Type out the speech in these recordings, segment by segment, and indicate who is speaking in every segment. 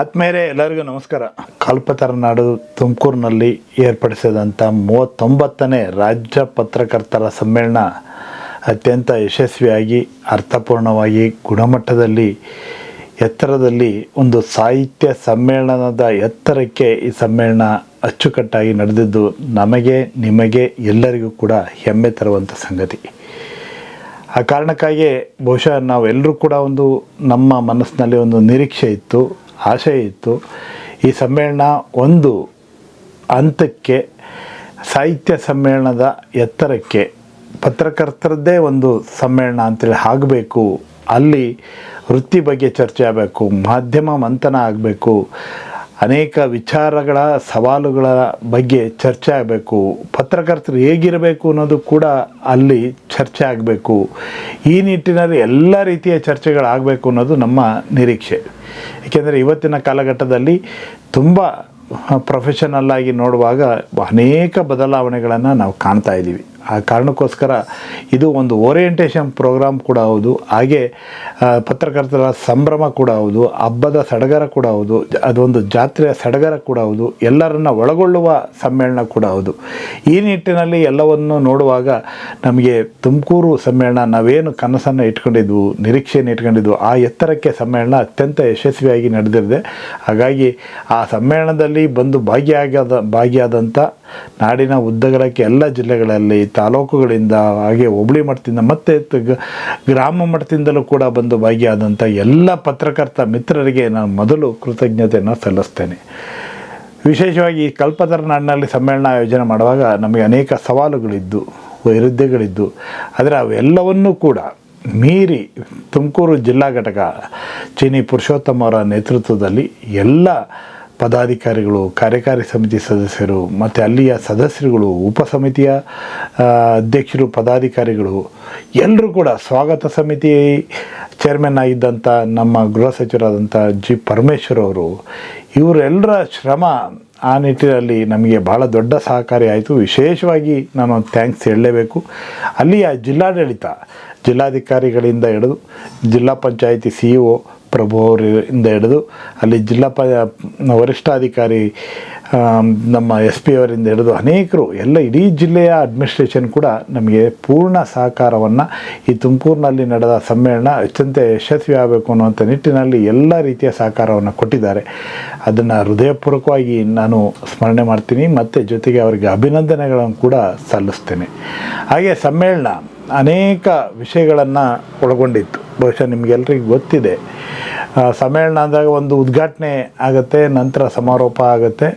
Speaker 1: ಆತ್ಮೇರೆ ಎಲ್ಲರಿಗೂ ನಮಸ್ಕಾರ. ಕಲ್ಪತರ ನಾಡು ತುಮಕೂರಿನಲ್ಲಿ ಏರ್ಪಡಿಸಿದಂಥ ಮೂವತ್ತೊಂಬತ್ತನೇ ರಾಜ್ಯ ಪತ್ರಕರ್ತರ ಸಮ್ಮೇಳನ ಅತ್ಯಂತ ಯಶಸ್ವಿಯಾಗಿ, ಅರ್ಥಪೂರ್ಣವಾಗಿ ಗುಣಮಟ್ಟದಲ್ಲಿ, ಎತ್ತರದಲ್ಲಿ ಒಂದು ಸಾಹಿತ್ಯ ಸಮ್ಮೇಳನದ ಎತ್ತರಕ್ಕೆ ಈ ಸಮ್ಮೇಳನ ಅಚ್ಚುಕಟ್ಟಾಗಿ ನಡೆದಿದ್ದು, ನಮಗೆ, ನಿಮಗೆ ಎಲ್ಲರಿಗೂ ಕೂಡ ಹೆಮ್ಮೆ ತರುವಂಥ ಸಂಗತಿ. ಆ ಕಾರಣಕ್ಕಾಗಿ ಬಹುಶಃ ನಾವೆಲ್ಲರೂ ಕೂಡ ಒಂದು ನಮ್ಮ ಮನಸ್ಸಿನಲ್ಲಿ ಒಂದು ನಿರೀಕ್ಷೆ ಇತ್ತು. ಆಶೆ ಇತ್ತು. ಈ ಸಮ್ಮೇಳನ ಒಂದು ಹಂತಕ್ಕೆ, ಸಾಹಿತ್ಯ ಸಮ್ಮೇಳನದ ಎತ್ತರಕ್ಕೆ, ಪತ್ರಕರ್ತರದ್ದೇ ಒಂದು ಸಮ್ಮೇಳನ ಅಂತೇಳಿ ಆಗಬೇಕು. ಅಲ್ಲಿ ವೃತ್ತಿ ಬಗ್ಗೆ ಚರ್ಚೆ ಆಗಬೇಕು, ಮಾಧ್ಯಮ ಮಂಥನ ಆಗಬೇಕು. ಅನೇಕ ವಿಚಾರಗಳ, ಸವಾಲುಗಳ ಬಗ್ಗೆ ಚರ್ಚೆ ಆಗಬೇಕು. ಪತ್ರಕರ್ತರು ಹೇಗಿರಬೇಕು ಅನ್ನೋದು ಕೂಡ ಅಲ್ಲಿ ಚರ್ಚೆ ಆಗಬೇಕು. ಈ ನಿಟ್ಟಿನಲ್ಲಿ ಎಲ್ಲ ರೀತಿಯ ಚರ್ಚೆಗಳಾಗಬೇಕು ಅನ್ನೋದು ನಮ್ಮ ನಿರೀಕ್ಷೆ. ಏಕೆಂದರೆ ಇವತ್ತಿನ ಕಾಲಘಟ್ಟದಲ್ಲಿ ತುಂಬ ಪ್ರೊಫೆಷನಲ್ಲಾಗಿ ನೋಡುವಾಗ ಅನೇಕ ಬದಲಾವಣೆಗಳನ್ನು ನಾವು ಕಾಣ್ತಾ ಇದ್ದೀವಿ. ಆ ಕಾರಣಕ್ಕೋಸ್ಕರ ಇದು ಒಂದು ಓರಿಯೆಂಟೇಷನ್ ಪ್ರೋಗ್ರಾಮ್ ಕೂಡ ಹೌದು. ಹಾಗೆ ಪತ್ರಕರ್ತರ ಸಂಭ್ರಮ ಕೂಡ ಹೌದು. ಹಬ್ಬದ ಸಡಗರ ಕೂಡ ಹೌದು. ಅದೊಂದು ಜಾತ್ರೆಯ ಸಡಗರ ಕೂಡ ಹೌದು. ಎಲ್ಲರನ್ನ ಒಳಗೊಳ್ಳುವ ಸಮ್ಮೇಳನ ಕೂಡ ಹೌದು. ಈ ನಿಟ್ಟಿನಲ್ಲಿ ಎಲ್ಲವನ್ನು ನೋಡುವಾಗ ನಮಗೆ ತುಮಕೂರು ಸಮ್ಮೇಳನ ನಾವೇನು ಕನಸನ್ನು ಇಟ್ಕೊಂಡಿದ್ವು, ನಿರೀಕ್ಷೆಯನ್ನು ಇಟ್ಕೊಂಡಿದ್ವು, ಆ ಎತ್ತರಕ್ಕೆ ಸಮ್ಮೇಳನ ಅತ್ಯಂತ ಯಶಸ್ವಿಯಾಗಿ ನಡೆದಿದೆ. ಹಾಗಾಗಿ ಆ ಸಮ್ಮೇಳನದಲ್ಲಿ ಬಂದು ಭಾಗಿಯಾಗದ ಭಾಗಿಯಾದಂಥ ನಾಡಿನ ಉದ್ದಗಲಕ್ಕೆ ಎಲ್ಲ ಜಿಲ್ಲೆಗಳಲ್ಲಿ ತಾಲೂಕುಗಳಿಂದ ಹಾಗೆ ಹೋಬಳಿ ಮಟ್ಟದಿಂದ ಮತ್ತೆ ಗ್ರಾಮ ಮಟ್ಟದಿಂದಲೂ ಕೂಡ ಬಂದು ಭಾಗಿಯಾದಂಥ ಎಲ್ಲ ಪತ್ರಕರ್ತ ಮಿತ್ರರಿಗೆ ನಾನು ಮೊದಲು ಕೃತಜ್ಞತೆಯನ್ನು ಸಲ್ಲಿಸ್ತೇನೆ. ವಿಶೇಷವಾಗಿ ಈ ನಾಡಿನಲ್ಲಿ ಸಮ್ಮೇಳನ ಆಯೋಜನೆ ಮಾಡುವಾಗ ನಮಗೆ ಅನೇಕ ಸವಾಲುಗಳಿದ್ದು, ವೈರುಧ್ಯಗಳಿದ್ದು, ಆದರೆ ಅವೆಲ್ಲವನ್ನೂ ಕೂಡ ಮೀರಿ ತುಮಕೂರು ಜಿಲ್ಲಾ ಘಟಕ, ಚೀನಿ ಪುರುಷೋತ್ತಮ ಅವರ ನೇತೃತ್ವದಲ್ಲಿ ಎಲ್ಲ ಪದಾಧಿಕಾರಿಗಳು, ಕಾರ್ಯಕಾರಿ ಸಮಿತಿ ಸದಸ್ಯರು, ಮತ್ತು ಅಲ್ಲಿಯ ಸದಸ್ಯರುಗಳು, ಉಪ ಸಮಿತಿಯ ಅಧ್ಯಕ್ಷರು, ಪದಾಧಿಕಾರಿಗಳು ಎಲ್ಲರೂ ಕೂಡ ಸ್ವಾಗತ ಸಮಿತಿ ಚೇರ್ಮನ್ ಆಗಿದ್ದಂಥ ನಮ್ಮ ಗೃಹ ಸಚಿವರಾದಂಥ ಜಿ ಪರಮೇಶ್ವರ್ ಅವರು ಇವರೆಲ್ಲರ ಶ್ರಮ ಆ ನಿಟ್ಟಿನಲ್ಲಿ ನಮಗೆ ಭಾಳ ದೊಡ್ಡ ಸಹಕಾರಿ ಆಯಿತು. ವಿಶೇಷವಾಗಿ ನಾನು ಥ್ಯಾಂಕ್ಸ್ ಹೇಳಲೇಬೇಕು. ಅಲ್ಲಿಯ ಜಿಲ್ಲಾಡಳಿತ, ಜಿಲ್ಲಾಧಿಕಾರಿಗಳಿಂದ ಹಿಡಿದು ಜಿಲ್ಲಾ panchayat C E O Prabhu ಅವರಿಂದ ಹಿಡಿದು ಅಲ್ಲಿ ಜಿಲ್ಲಾ ಪ ವರಿಷ್ಠಾಧಿಕಾರಿ ನಮ್ಮ ಎಸ್ ಪಿ ಅವರಿಂದ ಹಿಡಿದು ಅನೇಕರು, ಎಲ್ಲ ಇಡೀ ಜಿಲ್ಲೆಯ ಅಡ್ಮಿನಿಸ್ಟ್ರೇಷನ್ ಕೂಡ ನಮಗೆ ಪೂರ್ಣ ಸಹಕಾರವನ್ನು ಈ ತುಮಕೂರಿನಲ್ಲಿ ನಡೆದ ಸಮ್ಮೇಳನ ಅತ್ಯಂತ ಯಶಸ್ವಿ ಆಗಬೇಕು ಅನ್ನುವಂಥ ನಿಟ್ಟಿನಲ್ಲಿ ಎಲ್ಲ ರೀತಿಯ ಸಹಕಾರವನ್ನು ಕೊಟ್ಟಿದ್ದಾರೆ. ಅದನ್ನು ಹೃದಯಪೂರ್ವಕವಾಗಿ ನಾನು ಸ್ಮರಣೆ ಮಾಡ್ತೀನಿ, ಮತ್ತು ಜೊತೆಗೆ ಅವರಿಗೆ ಅಭಿನಂದನೆಗಳನ್ನು ಕೂಡ ಸಲ್ಲಿಸ್ತೇನೆ. ಹಾಗೆ ಸಮ್ಮೇಳನ ಅನೇಕ ವಿಷಯಗಳನ್ನು ಒಳಗೊಂಡಿತ್ತು. ಬಹುಶಃ ನಿಮಗೆಲ್ಲರಿಗೂ ಗೊತ್ತಿದೆ. ಸಮ್ಮೇಳನ ಅಂದಾಗ ಒಂದು ಉದ್ಘಾಟನೆ ಆಗುತ್ತೆ, ನಂತರ ಸಮಾರೋಪ ಆಗುತ್ತೆ.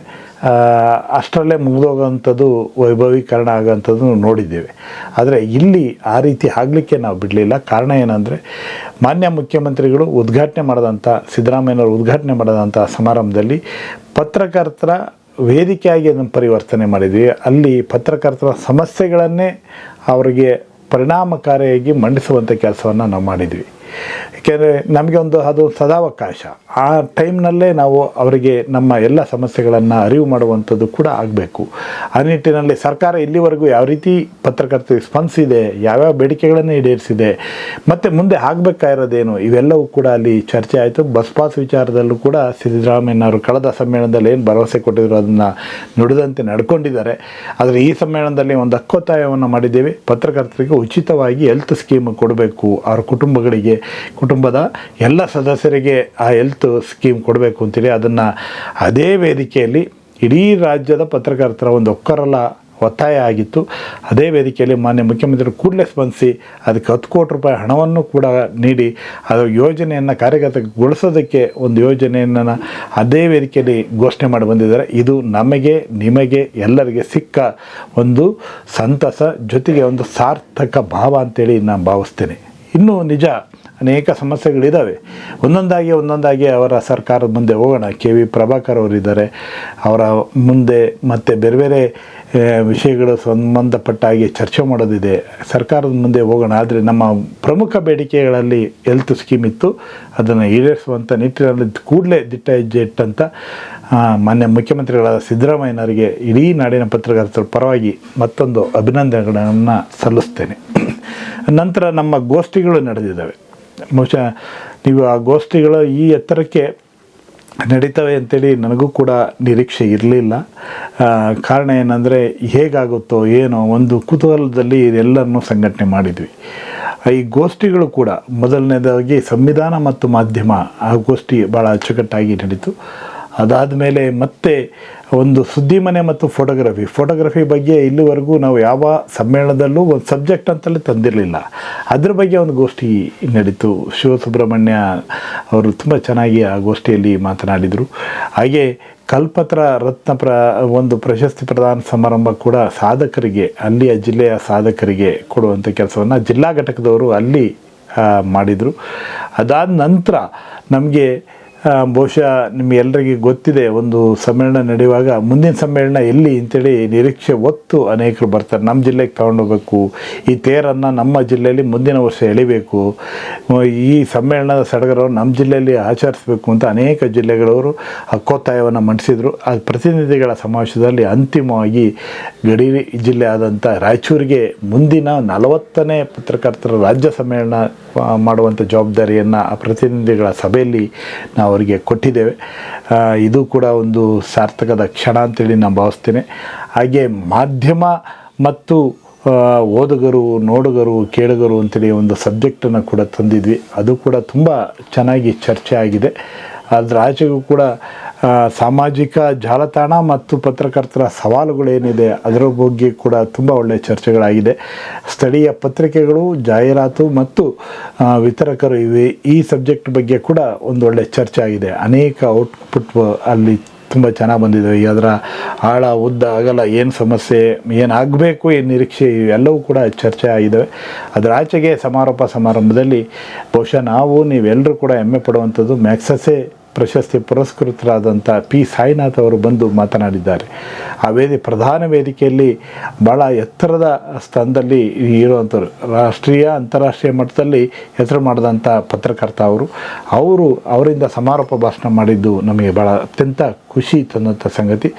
Speaker 1: ಅಷ್ಟರಲ್ಲೇ ಮುಗಿದೋಗೋಂಥದ್ದು ವೈಭವೀಕರಣ ಆಗೋಂಥದ್ದು ನೋಡಿದ್ದೇವೆ. ಆದರೆ ಇಲ್ಲಿ ಆ ರೀತಿ ಆಗಲಿಕ್ಕೆ ನಾವು ಬಿಡಲಿಲ್ಲ. ಕಾರಣ ಏನಂದರೆ, ಮಾನ್ಯ ಮುಖ್ಯಮಂತ್ರಿಗಳು ಉದ್ಘಾಟನೆ ಮಾಡಿದಂಥ, ಸಿದ್ದರಾಮಯ್ಯನವರು ಉದ್ಘಾಟನೆ ಮಾಡಿದಂಥ ಸಮಾರಂಭದಲ್ಲಿ ಪತ್ರಕರ್ತರ ವೇದಿಕೆಯಾಗಿ ಅದನ್ನು ಪರಿವರ್ತನೆ ಮಾಡಿದ್ವಿ. ಅಲ್ಲಿ ಪತ್ರಕರ್ತರ ಸಮಸ್ಯೆಗಳನ್ನೇ ಅವರಿಗೆ ಪರಿಣಾಮಕಾರಿಯಾಗಿ ಮಂಡಿಸುವಂಥ ಕೆಲಸವನ್ನು ನಾವು ಮಾಡಿದ್ವಿ. ಏಕೆಂದರೆ ನಮಗೆ ಒಂದು ಅದು ಸದಾವಕಾಶ. ಆ ಟೈಮ್ನಲ್ಲೇ ನಾವು ಅವರಿಗೆ ನಮ್ಮ ಎಲ್ಲ ಸಮಸ್ಯೆಗಳನ್ನು ಅರಿವು ಮಾಡುವಂಥದ್ದು ಕೂಡ ಆಗಬೇಕು. ಆ ನಿಟ್ಟಿನಲ್ಲಿ ಸರ್ಕಾರ ಇಲ್ಲಿವರೆಗೂ ಯಾವ ರೀತಿ ಪತ್ರಕರ್ತರಿಗೆ ಸ್ಪಂದಿಸಿದೆ, ಯಾವ್ಯಾವ ಬೇಡಿಕೆಗಳನ್ನು ಈಡೇರಿಸಿದೆ, ಮತ್ತು ಮುಂದೆ ಆಗಬೇಕಾಗಿರೋದೇನು ಇವೆಲ್ಲವೂ ಕೂಡ ಅಲ್ಲಿ ಚರ್ಚೆ ಆಯಿತು. ಬಸ್ ಪಾಸ್ ವಿಚಾರದಲ್ಲೂ ಕೂಡ ಸಿದ್ದರಾಮಯ್ಯನವರು ಕಳೆದ ಸಮ್ಮೇಳನದಲ್ಲಿ ಏನು ಭರವಸೆ ಕೊಟ್ಟಿದ್ರು ಅದನ್ನು ನುಡಿದಂತೆ ನಡ್ಕೊಂಡಿದ್ದಾರೆ. ಆದರೆ ಈ ಸಮ್ಮೇಳನದಲ್ಲಿ ಒಂದು ಹಕ್ಕೊತ್ತಾಯವನ್ನು ಮಾಡಿದ್ದೇವೆ. ಪತ್ರಕರ್ತರಿಗೆ ಉಚಿತವಾಗಿ ಹೆಲ್ತ್ ಸ್ಕೀಮ್ ಕೊಡಬೇಕು. ಅವ್ರ ಕುಟುಂಬಗಳಿಗೆ ಕುಟುಂಬದ ಎಲ್ಲ ಸದಸ್ಯರಿಗೆ ಆ ಹೆಲ್ತ್ ಸ್ಕೀಮ್ ಕೊಡಬೇಕು ಅಂತೇಳಿ ಅದನ್ನು ಅದೇ ವೇದಿಕೆಯಲ್ಲಿ ಇಡೀ ರಾಜ್ಯದ ಪತ್ರಕರ್ತರ ಒಂದು ಒಕ್ಕರಲ್ಲ ಒತ್ತಾಯ ಆಗಿತ್ತು. ಅದೇ ವೇದಿಕೆಯಲ್ಲಿ ಮಾನ್ಯ ಮುಖ್ಯಮಂತ್ರಿ ಕೂಡಲೇ ಸ್ಪಂದಿಸಿ ಅದಕ್ಕೆ ಹತ್ತು ಕೋಟಿ ರೂಪಾಯಿ ಹಣವನ್ನು ಕೂಡ ನೀಡಿ ಅದು ಯೋಜನೆಯನ್ನು ಕಾರ್ಯಗತಗೊಳಿಸೋದಕ್ಕೆ ಒಂದು ಯೋಜನೆಯನ್ನು ಅದೇ ವೇದಿಕೆಯಲ್ಲಿ ಘೋಷಣೆ ಮಾಡಿ ಬಂದಿದ್ದಾರೆ. ಇದು ನಮಗೆ, ನಿಮಗೆ ಎಲ್ಲರಿಗೆ ಸಿಕ್ಕ ಒಂದು ಸಂತಸ ಜೊತೆಗೆ ಒಂದು ಸಾರ್ಥಕ ಭಾವ ಅಂತೇಳಿ ನಾನು ಭಾವಿಸ್ತೇನೆ. ಇನ್ನು ನಿಜ ಅನೇಕ ಸಮಸ್ಯೆಗಳಿದ್ದಾವೆ ಒಂದೊಂದಾಗಿ ಒಂದೊಂದಾಗಿ ಅವರ ಸರ್ಕಾರದ ಮುಂದೆ ಹೋಗೋಣ. ಕೆ ವಿ ಪ್ರಭಾಕರ್ ಅವರಿದ್ದಾರೆ. ಅವರ ಮುಂದೆ ಮತ್ತು ಬೇರೆ ಬೇರೆ ವಿಷಯಗಳು ಸಂಬಂಧಪಟ್ಟಾಗಿ ಚರ್ಚೆ ಮಾಡೋದಿದೆ. ಸರ್ಕಾರದ ಮುಂದೆ ಹೋಗೋಣ. ಆದರೆ ನಮ್ಮ ಪ್ರಮುಖ ಬೇಡಿಕೆಗಳಲ್ಲಿ ಹೆಲ್ತ್ ಸ್ಕೀಮ್ ಇತ್ತು. ಅದನ್ನು ಈಡೇರಿಸುವಂಥ ನಿಟ್ಟಿನಲ್ಲಿ ಕೂಡಲೇ ದಿಟ್ಟ ಹೆಜ್ಜೆ ಇಟ್ಟಂಥ ಮಾನ್ಯ ಮುಖ್ಯಮಂತ್ರಿಗಳಾದ ಸಿದ್ದರಾಮಯ್ಯನವರಿಗೆ ಇಡೀ ನಾಡಿನ ಪತ್ರಕರ್ತರ ಪರವಾಗಿ ಮತ್ತೊಂದು ಅಭಿನಂದನೆಗಳನ್ನು ಸಲ್ಲಿಸ್ತೇನೆ. ನಂತರ ನಮ್ಮ ಗೋಷ್ಠಿಗಳು ನಡೆದಿದ್ದಾವೆ. ಬಹುಶಃ ನೀವು ಆ ಗೋಷ್ಠಿಗಳು ಈ ಎತ್ತರಕ್ಕೆ ನಡೀತವೆ ಅಂತೇಳಿ ನನಗೂ ಕೂಡ ನಿರೀಕ್ಷೆ ಇರಲಿಲ್ಲ. ಕಾರಣ ಏನಂದರೆ ಹೇಗಾಗುತ್ತೋ ಏನೋ ಒಂದು ಕುತೂಹಲದಲ್ಲಿ ಇದೆಲ್ಲರನ್ನೂ ಸಂಘಟನೆ ಮಾಡಿದ್ವಿ. ಈ ಗೋಷ್ಠಿಗಳು ಕೂಡ ಮೊದಲನೇದಾಗಿ ಸಂವಿಧಾನ ಮತ್ತು ಮಾಧ್ಯಮ ಆ ಗೋಷ್ಠಿ ಭಾಳ ಅಚ್ಚುಕಟ್ಟಾಗಿ ನಡೀತು. ಅದಾದ ಮೇಲೆ ಮತ್ತೆ ಒಂದು ಸುದ್ದಿ ಮನೆ ಮತ್ತು ಫೋಟೋಗ್ರಫಿ ಫೋಟೋಗ್ರಫಿ ಬಗ್ಗೆ ಇಲ್ಲಿವರೆಗೂ ನಾವು ಯಾವ ಸಮ್ಮೇಳನದಲ್ಲೂ ಒಂದು ಸಬ್ಜೆಕ್ಟ್ ಅಂತಲೇ ತಂದಿರಲಿಲ್ಲ. ಅದ್ರ ಬಗ್ಗೆ ಒಂದು ಗೋಷ್ಠಿ ನಡೀತು ಶಿವಸುಬ್ರಹ್ಮಣ್ಯ ಅವರು ತುಂಬ ಚೆನ್ನಾಗಿ ಆ ಗೋಷ್ಠಿಯಲ್ಲಿ ಮಾತನಾಡಿದರು. ಹಾಗೆ ಕಲ್ಪತ್ರ ರತ್ನ ಪ್ರ, ಒಂದು ಪ್ರಶಸ್ತಿ ಪ್ರದಾನ ಸಮಾರಂಭ ಕೂಡ ಸಾಧಕರಿಗೆ, ಅಲ್ಲಿಯ ಜಿಲ್ಲೆಯ ಸಾಧಕರಿಗೆ ಕೊಡುವಂಥ ಕೆಲಸವನ್ನು ಜಿಲ್ಲಾ ಘಟಕದವರು ಅಲ್ಲಿ ಮಾಡಿದರು. ಅದಾದ ನಂತರ ನಮಗೆ ಬಹುಶಃ ನಿಮಗೆಲ್ಲರಿಗೆ ಗೊತ್ತಿದೆ, ಒಂದು ಸಮ್ಮೇಳನ ನಡೆಯುವಾಗ ಮುಂದಿನ ಸಮ್ಮೇಳನ ಎಲ್ಲಿ ಅಂತೇಳಿ ನಿರೀಕ್ಷೆ ಒತ್ತು ಅನೇಕರು ಬರ್ತಾರೆ. ನಮ್ಮ ಜಿಲ್ಲೆಗೆ ತಗೊಂಡೋಗ್ಬೇಕು ಈ ತೇರನ್ನು ನಮ್ಮ ಜಿಲ್ಲೆಯಲ್ಲಿ ಮುಂದಿನ ವರ್ಷ ಎಳಿಬೇಕು. ಈ ಸಮ್ಮೇಳನದ ಸಡಗರವನ್ನು ನಮ್ಮ ಜಿಲ್ಲೆಯಲ್ಲಿ ಆಚರಿಸಬೇಕು ಅಂತ ಅನೇಕ ಜಿಲ್ಲೆಗಳವರು ಹಕ್ಕೊತ್ತಾಯವನ್ನು ಮಂಡಿಸಿದರು. ಆ ಪ್ರತಿನಿಧಿಗಳ ಸಮಾವೇಶದಲ್ಲಿ ಅಂತಿಮವಾಗಿ ಗಡಿ ಜಿಲ್ಲೆ ಆದಂಥ ರಾಯಚೂರಿಗೆ ಮುಂದಿನ ನಲವತ್ತನೇ ಪತ್ರಕರ್ತರ ರಾಜ್ಯ ಸಮ್ಮೇಳನ ಮಾಡುವಂಥ ಜವಾಬ್ದಾರಿಯನ್ನು ಆ ಪ್ರತಿನಿಧಿಗಳ ಸಭೆಯಲ್ಲಿ ನಾವು ಅವರಿಗೆ ಕೊಟ್ಟಿದ್ದೇವೆ. ಇದು ಕೂಡ ಒಂದು ಸಾರ್ಥಕದ ಕ್ಷಣ ಅಂತೇಳಿ ನಾನು ಭಾವಿಸ್ತೇನೆ. ಹಾಗೆ ಮಾಧ್ಯಮ ಮತ್ತು ಓದುಗರು, ನೋಡುಗರು, ಕೇಳುಗರು ಅಂತೇಳಿ ಒಂದು ಸಬ್ಜೆಕ್ಟನ್ನು ಕೂಡ ತಂದಿದ್ವಿ. ಅದು ಕೂಡ ತುಂಬ ಚೆನ್ನಾಗಿ ಚರ್ಚೆ ಆಗಿದೆ. ಅದರ ಆಚೆಗೂ ಕೂಡ ಸಾಮಾಜಿಕ ಜಾಲತಾಣ ಮತ್ತು ಪತ್ರಕರ್ತರ ಸವಾಲುಗಳೇನಿದೆ, ಅದರ ಬಗ್ಗೆ ಕೂಡ ತುಂಬ ಒಳ್ಳೆಯ ಚರ್ಚೆಗಳಾಗಿದೆ. ಸ್ಥಳೀಯ ಪತ್ರಿಕೆಗಳು ಜಾಹೀರಾತು ಮತ್ತು ವಿತರಕರು ಇವೆ. ಈ ಸಬ್ಜೆಕ್ಟ್ ಬಗ್ಗೆ ಕೂಡ ಒಂದು ಒಳ್ಳೆ ಚರ್ಚೆ ಆಗಿದೆ. ಅನೇಕ ಔಟ್ಪುಟ್ ಅಲ್ಲಿ ತುಂಬ ಚೆನ್ನಾಗಿ ಬಂದಿದೆ ಅದರ ಆಳ, ಉದ್ದ ಆಗಲ್ಲ ಏನು ಸಮಸ್ಯೆ ಏನಾಗಬೇಕು ಏನು ನಿರೀಕ್ಷೆ, ಇವೆಲ್ಲವೂ ಕೂಡ ಚರ್ಚೆ ಆಗಿದ್ದಾವೆ. ಅದರ ಆಚೆಗೆ ಸಮಾರೋಪ ಸಮಾರಂಭದಲ್ಲಿ ಬಹುಶಃ ನಾವು, ನೀವೆಲ್ಲರೂ ಕೂಡ ಹೆಮ್ಮೆ ಪಡುವಂಥದ್ದು ಮ್ಯಾಕ್ಸಸೆ ಪ್ರಶಸ್ತಿ ಪುರಸ್ಕೃತರಾದಂಥ ಪಿ. ಸಾಯಿನಾಥ್ ಅವರು ಬಂದು ಮಾತನಾಡಿದ್ದಾರೆ. ಆ ವೇದಿ ಪ್ರಧಾನ ವೇದಿಕೆಯಲ್ಲಿ ಭಾಳ ಎತ್ತರದ ಸ್ಥಾನದಲ್ಲಿ ಇರುವಂಥವ್ರು. ರಾಷ್ಟ್ರೀಯ, ಅಂತಾರಾಷ್ಟ್ರೀಯ ಮಟ್ಟದಲ್ಲಿ ಹೆಸರು ಮಾಡಿದಂಥ ಪತ್ರಕರ್ತ ಅವರು. ಅವರು ಅವರಿಂದ ಸಮಾರೋಪ ಭಾಷಣ ಮಾಡಿದ್ದು ನಮಗೆ ಭಾಳ ಅತ್ಯಂತ ಖುಷಿ ತಂದಂಥ ಸಂಗತಿ.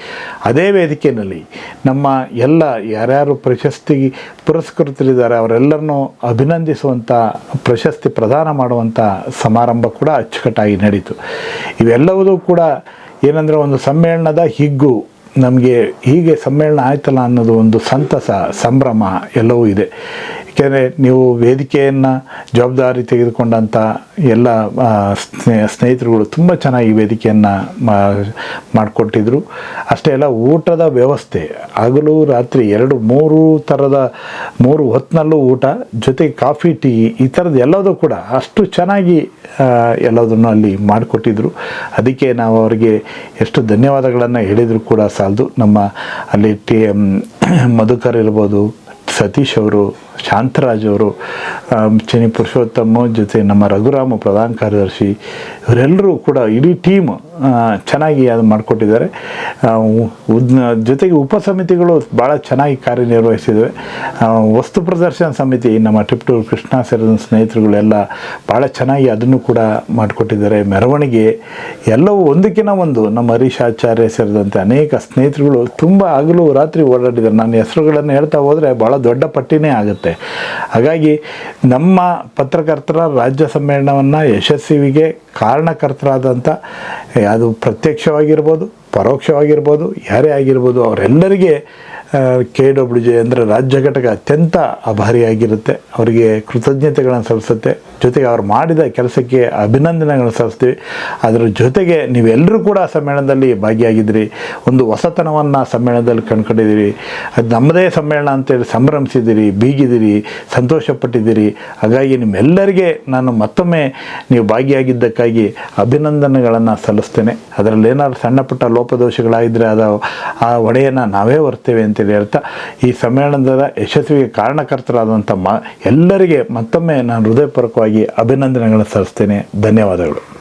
Speaker 1: ಅದೇ ವೇದಿಕೆಯಲ್ಲಿ ನಮ್ಮ ಎಲ್ಲ ಯಾರ್ಯಾರು ಪ್ರಶಸ್ತಿ ಪುರಸ್ಕೃತರಿದ್ದಾರೆ, ಅವರೆಲ್ಲರನ್ನೂ ಅಭಿನಂದಿಸುವಂಥ ಪ್ರಶಸ್ತಿ ಪ್ರದಾನ ಮಾಡುವಂಥ ಸಮಾರಂಭ ಕೂಡ ಅಚ್ಚುಕಟ್ಟಾಗಿ ನಡೀತು. ಇವೆಲ್ಲವೂ ಕೂಡ ಏನಂದರೆ ಒಂದು ಸಮ್ಮೇಳನದ ಹಿಗ್ಗು. ನಮಗೆ ಹೀಗೆ ಸಮ್ಮೇಳನ ಆಯ್ತಲ್ಲ ಅನ್ನೋದು ಒಂದು ಸಂತಸ, ಸಂಭ್ರಮ ಎಲ್ಲವೂ ಇದೆ. ಏಕೆಂದರೆ ನೀವು ವೇದಿಕೆಯನ್ನು ಜವಾಬ್ದಾರಿ ತೆಗೆದುಕೊಂಡಂಥ ಎಲ್ಲ ಸ್ನೇಹಿತರುಗಳು ತುಂಬ ಚೆನ್ನಾಗಿ ವೇದಿಕೆಯನ್ನು ಮಾಡಿಕೊಟ್ಟಿದ್ರು. ಅಷ್ಟೇ ಅಲ್ಲ, ಊಟದ ವ್ಯವಸ್ಥೆ. ಹಗಲು, ರಾತ್ರಿ ಎರಡು, ಮೂರು ಥರದ ಮೂರು ಹೊತ್ತಿನಲ್ಲೂ ಊಟ, ಜೊತೆಗೆ ಕಾಫಿ, ಟೀ, ಈ ಥರದ್ದು ಎಲ್ಲದೂ ಕೂಡ ಅಷ್ಟು ಚೆನ್ನಾಗಿ ಎಲ್ಲದನ್ನು ಅಲ್ಲಿ ಮಾಡಿಕೊಟ್ಟಿದ್ರು. ಅದಕ್ಕೆ ನಾವು ಅವರಿಗೆ ಎಷ್ಟು ಧನ್ಯವಾದಗಳನ್ನು ಹೇಳಿದರೂ ಕೂಡ ಸಾಲದು. ನಮ್ಮ ಅಲ್ಲಿ ಟಿ ಮಧುಕರ್ ಇರ್ಬೋದು, ಸತೀಶ್ ಅವರು ಶಾಂತರಾಜ್ ಅವರು ಚಿನಿ ಪುರುಷೋತ್ತಮ ಜೊತೆ ನಮ್ಮ ರಘುರಾಮ ಪ್ರಧಾನ ಕಾರ್ಯದರ್ಶಿ ಇವರೆಲ್ಲರೂ ಕೂಡ ಇಡೀ ಟೀಮ್ ಚೆನ್ನಾಗಿ ಅದು ಮಾಡಿಕೊಟ್ಟಿದ್ದಾರೆ. ಜೊತೆಗೆ ಉಪ ಸಮಿತಿಗಳು ಭಾಳ ಚೆನ್ನಾಗಿ ಕಾರ್ಯನಿರ್ವಹಿಸಿದ್ದಾವೆ ವಸ್ತು ಪ್ರದರ್ಶನ ಸಮಿತಿ, ನಮ್ಮ ಟಿಪ್ಟೂರು ಕೃಷ್ಣ ಸೇರಿದ ಸ್ನೇಹಿತರುಗಳೆಲ್ಲ ಭಾಳ ಚೆನ್ನಾಗಿ ಅದನ್ನು ಕೂಡ ಮಾಡಿಕೊಟ್ಟಿದ್ದಾರೆ. ಮೆರವಣಿಗೆ ಎಲ್ಲವೂ ಒಂದಕ್ಕಿಂತ ಒಂದು. ನಮ್ಮ ಹರೀಶ್ ಆಚಾರ್ಯ ಸೇರಿದಂತೆ ಅನೇಕ ಸ್ನೇಹಿತರುಗಳು ತುಂಬ ಹಗಲು ರಾತ್ರಿ ಓಡಾಡಿದ್ದಾರೆ. ನಾನು ಹೆಸರುಗಳನ್ನು ಹೇಳ್ತಾ ಹೋದರೆ ಭಾಳ ದೊಡ್ಡ ಪಟ್ಟಿನೇ ಆಗುತ್ತೆ. ಹಾಗಾಗಿ ನಮ್ಮ ಪತ್ರಕರ್ತರ ರಾಜ್ಯ ಸಮ್ಮೇಳನವನ್ನು ಯಶಸ್ವಿಗೆ ಕಾರಣಕರ್ತರಾದಂಥ ಅದು ಪ್ರತ್ಯಕ್ಷವಾಗಿರ್ಬೋದು ಪರೋಕ್ಷವಾಗಿರ್ಬೋದು ಯಾರೇ ಆಗಿರ್ಬೋದು ಅವರೆಲ್ಲರಿಗೆ ಕೆ ಡಬ್ಲ್ಯೂ ಜೆ ಅಂದರೆ ರಾಜ್ಯ ಘಟಕ ಅತ್ಯಂತ ಅಭಾರಿಯಾಗಿರುತ್ತೆ. ಅವರಿಗೆ ಕೃತಜ್ಞತೆಗಳನ್ನು ಸಲ್ಲಿಸುತ್ತೆ. ಜೊತೆಗೆ ಅವ್ರು ಮಾಡಿದ ಕೆಲಸಕ್ಕೆ ಅಭಿನಂದನೆಗಳನ್ನು ಸಲ್ಲಿಸ್ತೀವಿ. ಅದರ ಜೊತೆಗೆ ನೀವೆಲ್ಲರೂ ಕೂಡ ಸಮ್ಮೇಳನದಲ್ಲಿ ಭಾಗಿಯಾಗಿದ್ದೀರಿ. ಒಂದು ಹೊಸತನವನ್ನು ಸಮ್ಮೇಳನದಲ್ಲಿ ಕಂಡುಕೊಂಡಿದ್ದೀರಿ. ಅದು ನಮ್ಮದೇ ಸಮ್ಮೇಳನ ಅಂತೇಳಿ ಸಂಭ್ರಮಿಸಿದ್ದೀರಿ, ಬೀಗಿದ್ದೀರಿ, ಸಂತೋಷಪಟ್ಟಿದ್ದೀರಿ. ಹಾಗಾಗಿ ನಿಮ್ಮೆಲ್ಲರಿಗೆ ನಾನು ಮತ್ತೊಮ್ಮೆ ನೀವು ಭಾಗಿಯಾಗಿದ್ದಕ್ಕಾಗಿ ಅಭಿನಂದನೆಗಳನ್ನು ಸಲ್ಲಿಸ್ತೇನೆ. ಅದರಲ್ಲಿ ಏನಾದರೂ ಸಣ್ಣ ಪುಟ್ಟ ಲೋಪದೋಷಗಳಾಗಿದ್ದರೆ ಅದು ಆ ಒಡೆಯನ್ನು ನಾವೇ ಹೊರ್ತೇವೆ ಅಂತೇಳಿ ಹೇಳ್ತಾ ಈ ಸಮ್ಮೇಳನದ ಯಶಸ್ವಿಗೆ ಕಾರಣಕರ್ತರಾದಂಥ ಮ ಎಲ್ಲರಿಗೆ ಮತ್ತೊಮ್ಮೆ ನಾನು ಹೃದಯಪೂರ್ವಕವಾಗಿ ಅಭಿನಂದನೆಗಳನ್ನು ಸಲ್ಲಿಸ್ತೇನೆ. ಧನ್ಯವಾದಗಳು.